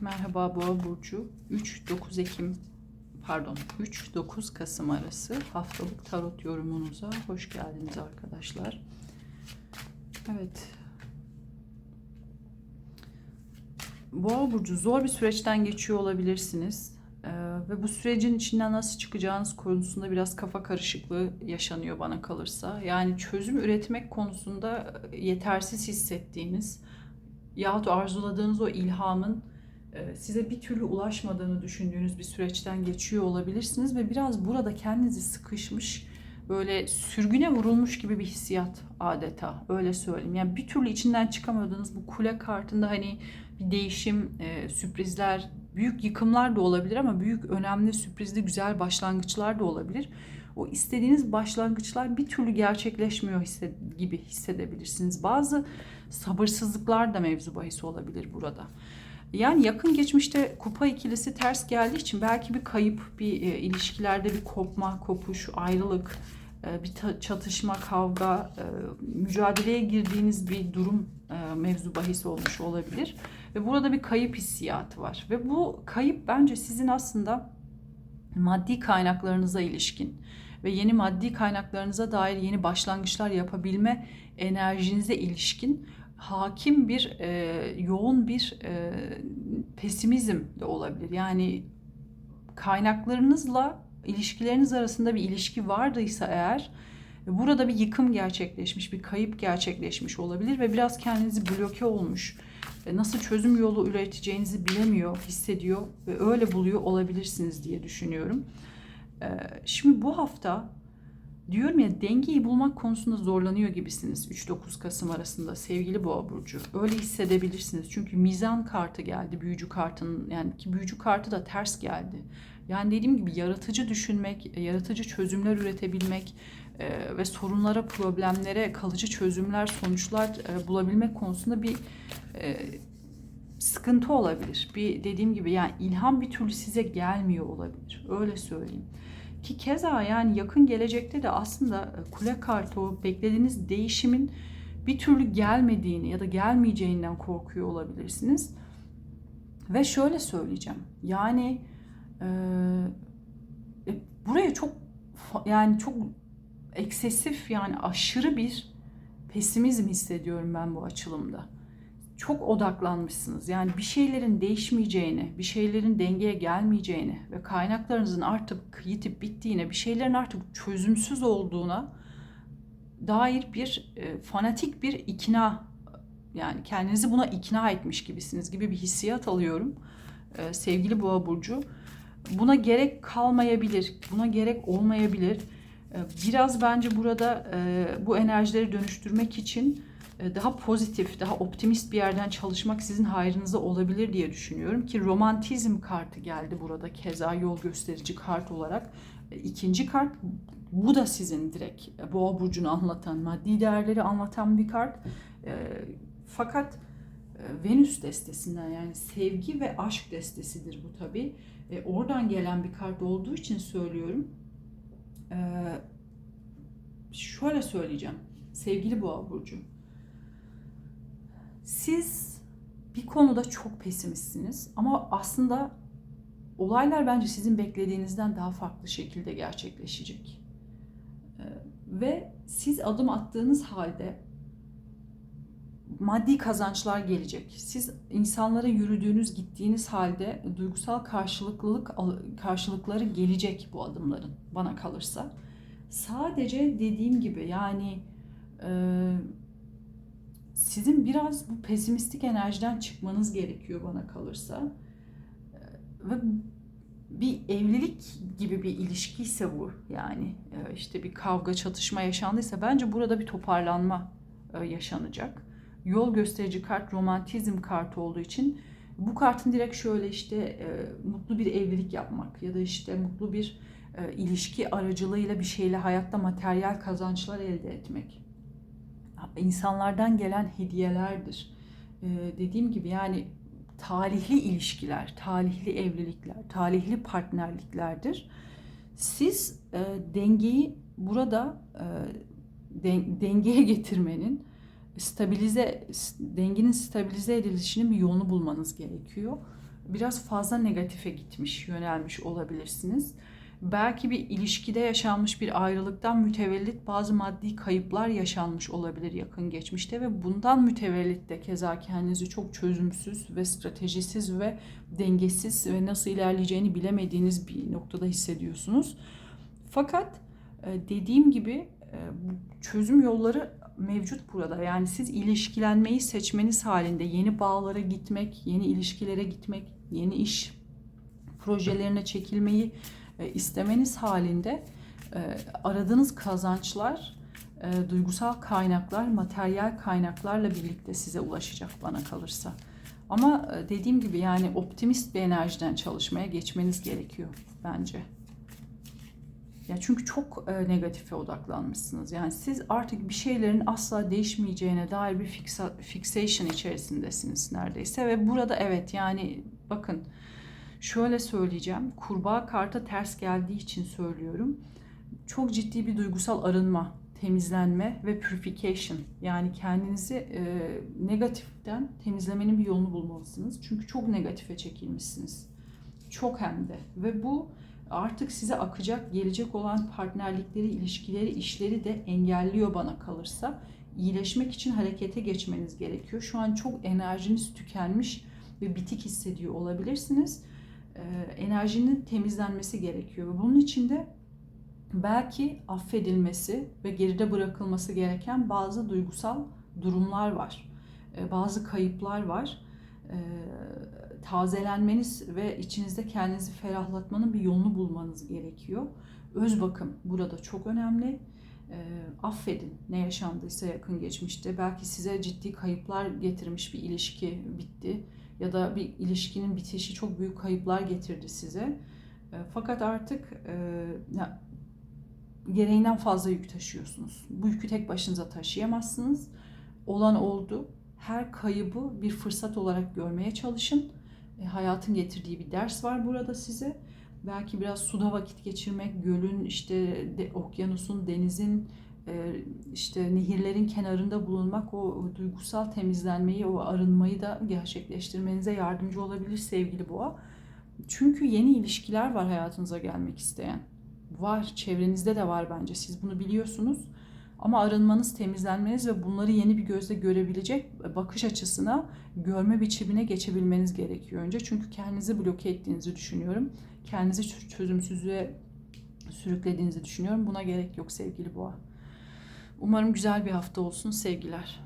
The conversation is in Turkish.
Merhaba Boğa Burcu. 3-9 Ekim pardon 3-9 Kasım arası haftalık tarot yorumunuza hoş geldiniz arkadaşlar. Evet. Boğa Burcu zor bir süreçten geçiyor olabilirsiniz. Ee, ve bu sürecin içinden nasıl çıkacağınız konusunda biraz kafa karışıklığı yaşanıyor bana kalırsa. Yani çözüm üretmek konusunda yetersiz hissettiğiniz yahut arzuladığınız o ilhamın e, size bir türlü ulaşmadığını düşündüğünüz bir süreçten geçiyor olabilirsiniz ve biraz burada kendinizi sıkışmış böyle sürgüne vurulmuş gibi bir hissiyat adeta öyle söyleyeyim. Yani bir türlü içinden çıkamadığınız bu kule kartında hani bir değişim, e, sürprizler, büyük yıkımlar da olabilir ama büyük önemli sürprizli güzel başlangıçlar da olabilir. O istediğiniz başlangıçlar bir türlü gerçekleşmiyor hisse, gibi hissedebilirsiniz. Bazı sabırsızlıklar da mevzu bahis olabilir burada. Yani yakın geçmişte kupa ikilisi ters geldiği için belki bir kayıp, bir e, ilişkilerde bir kopma, kopuş, ayrılık, e, bir çatışma, kavga, e, mücadeleye girdiğiniz bir durum e, mevzu bahis olmuş olabilir. Ve burada bir kayıp hissiyatı var. Ve bu kayıp bence sizin aslında maddi kaynaklarınıza ilişkin ve yeni maddi kaynaklarınıza dair yeni başlangıçlar yapabilme enerjinize ilişkin hakim bir e, yoğun bir e, pesimizm de olabilir. Yani kaynaklarınızla ilişkileriniz arasında bir ilişki vardıysa eğer burada bir yıkım gerçekleşmiş, bir kayıp gerçekleşmiş olabilir ve biraz kendinizi bloke olmuş, e, nasıl çözüm yolu üreteceğinizi bilemiyor, hissediyor ve öyle buluyor olabilirsiniz diye düşünüyorum. E, Şimdi bu hafta diyorum ya dengeyi bulmak konusunda zorlanıyor gibisiniz 3-9 Kasım arasında sevgili Boğa burcu. Öyle hissedebilirsiniz. Çünkü mizan kartı geldi. Büyücü kartının yani ki büyücü kartı da ters geldi. Yani dediğim gibi yaratıcı düşünmek, yaratıcı çözümler üretebilmek e, ve sorunlara, problemlere kalıcı çözümler, sonuçlar e, bulabilmek konusunda bir e, sıkıntı olabilir. Bir dediğim gibi yani ilham bir türlü size gelmiyor olabilir. Öyle söyleyeyim. Ki keza yani yakın gelecekte de aslında e, kule kartı o beklediğiniz değişimin bir türlü gelmediğini ya da gelmeyeceğinden korkuyor olabilirsiniz. Ve şöyle söyleyeceğim. Yani e, e, buraya çok yani çok eksesif yani aşırı bir pesimizm hissediyorum ben bu açılımda. Çok odaklanmışsınız. Yani bir şeylerin değişmeyeceğini, bir şeylerin dengeye gelmeyeceğini ve kaynaklarınızın artık yitip bittiğine, bir şeylerin artık çözümsüz olduğuna dair bir e, fanatik bir ikna yani kendinizi buna ikna etmiş gibisiniz gibi bir hissiyat alıyorum. E, sevgili Boğa burcu buna gerek kalmayabilir, buna gerek olmayabilir. E, Biraz bence burada e, bu enerjileri dönüştürmek için daha pozitif, daha optimist bir yerden çalışmak sizin hayrınıza olabilir diye düşünüyorum ki romantizm kartı geldi burada keza yol gösterici kart olarak. E, İkinci kart bu da sizin direkt e, boğa burcunu anlatan, maddi değerleri anlatan bir kart. E, Fakat e, Venüs destesinden yani sevgi ve aşk destesidir bu tabi. Oradan gelen bir kart olduğu için söylüyorum. E, Şöyle söyleyeceğim sevgili boğa burcu. Siz bir konuda çok pesimistsiniz ama aslında olaylar bence sizin beklediğinizden daha farklı şekilde gerçekleşecek. Ee, Ve siz adım attığınız halde maddi kazançlar gelecek. Siz insanlara yürüdüğünüz, gittiğiniz halde duygusal karşılıklılık karşılıkları gelecek bu adımların bana kalırsa. Sadece dediğim gibi yani e, sizin biraz bu pesimistik enerjiden çıkmanız gerekiyor bana kalırsa. E, Ve bir evlilik gibi bir ilişki ise bu yani e, işte bir kavga çatışma yaşandıysa bence burada bir toparlanma e, yaşanacak. Yol gösterici kart romantizm kartı olduğu için bu kartın direkt şöyle işte e, mutlu bir evlilik yapmak ya da işte mutlu bir ilişki aracılığıyla bir şeyle hayatta materyal kazançlar elde etmek. İnsanlardan gelen hediyelerdir. E, dediğim gibi yani talihli ilişkiler, talihli evlilikler, talihli partnerliklerdir. Siz e, dengeyi burada e, den- dengeye getirmenin, stabilize dengenin stabilize edilişinin bir yolunu bulmanız gerekiyor. biraz fazla negatife gitmiş, yönelmiş olabilirsiniz. Belki bir ilişkide yaşanmış bir ayrılıktan mütevellit bazı maddi kayıplar yaşanmış olabilir yakın geçmişte ve bundan mütevellit de keza kendinizi çok çözümsüz ve stratejisiz ve dengesiz ve nasıl ilerleyeceğini bilemediğiniz bir noktada hissediyorsunuz. Fakat e, dediğim gibi e, çözüm yolları mevcut burada. Yani siz ilişkilenmeyi seçmeniz halinde yeni bağlara gitmek, yeni ilişkilere gitmek, yeni iş projelerine çekilmeyi e, istemeniz halinde e, aradığınız kazançlar, e, duygusal kaynaklar, materyal kaynaklarla birlikte size ulaşacak bana kalırsa. Ama dediğim gibi yani optimist bir enerjiden çalışmaya geçmeniz gerekiyor bence. Ya çünkü çok e, negatife odaklanmışsınız. Yani siz artık bir şeylerin asla değişmeyeceğine dair bir fixa, fixation içerisindesiniz neredeyse ve burada evet yani bakın şöyle söyleyeceğim. Kurbağa karta ters geldiği için söylüyorum. Çok ciddi bir duygusal arınma, temizlenme ve purification. Yani kendinizi e, negatiften temizlemenin bir yolunu bulmalısınız. Çünkü çok negatife çekilmişsiniz. Çok hem de. Ve bu artık size akacak, gelecek olan partnerlikleri, ilişkileri, işleri de engelliyor bana kalırsa. İyileşmek için harekete geçmeniz gerekiyor. Şu an çok enerjiniz tükenmiş ve bitik hissediyor olabilirsiniz. Ee, enerjinin temizlenmesi gerekiyor. Bunun için de belki affedilmesi ve geride bırakılması gereken bazı duygusal durumlar var. Ee, bazı kayıplar var. Ee, tazelenmeniz ve içinizde kendinizi ferahlatmanın bir yolunu bulmanız gerekiyor. Öz bakım burada çok önemli. E, affedin ne yaşandıysa yakın geçmişte. Belki size ciddi kayıplar getirmiş bir ilişki bitti ya da bir ilişkinin bitişi çok büyük kayıplar getirdi size. E, fakat artık e, ya, gereğinden fazla yük taşıyorsunuz. Bu yükü tek başınıza taşıyamazsınız. Olan oldu. Her kaybı bir fırsat olarak görmeye çalışın e, hayatın getirdiği bir ders var burada size. Belki biraz suda vakit geçirmek, gölün, işte de, okyanusun, denizin, işte nehirlerin kenarında bulunmak o duygusal temizlenmeyi, o arınmayı da gerçekleştirmenize yardımcı olabilir sevgili boğa. Çünkü yeni ilişkiler var hayatınıza gelmek isteyen. Var, çevrenizde de var bence. Siz bunu biliyorsunuz. Ama arınmanız, temizlenmeniz ve bunları yeni bir gözle görebilecek bakış açısına, görme biçimine geçebilmeniz gerekiyor önce. Çünkü kendinizi bloke ettiğinizi düşünüyorum. Kendinizi çözümsüzlüğe sürüklediğinizi düşünüyorum. Buna gerek yok sevgili boğa. Umarım güzel bir hafta olsun. Sevgiler.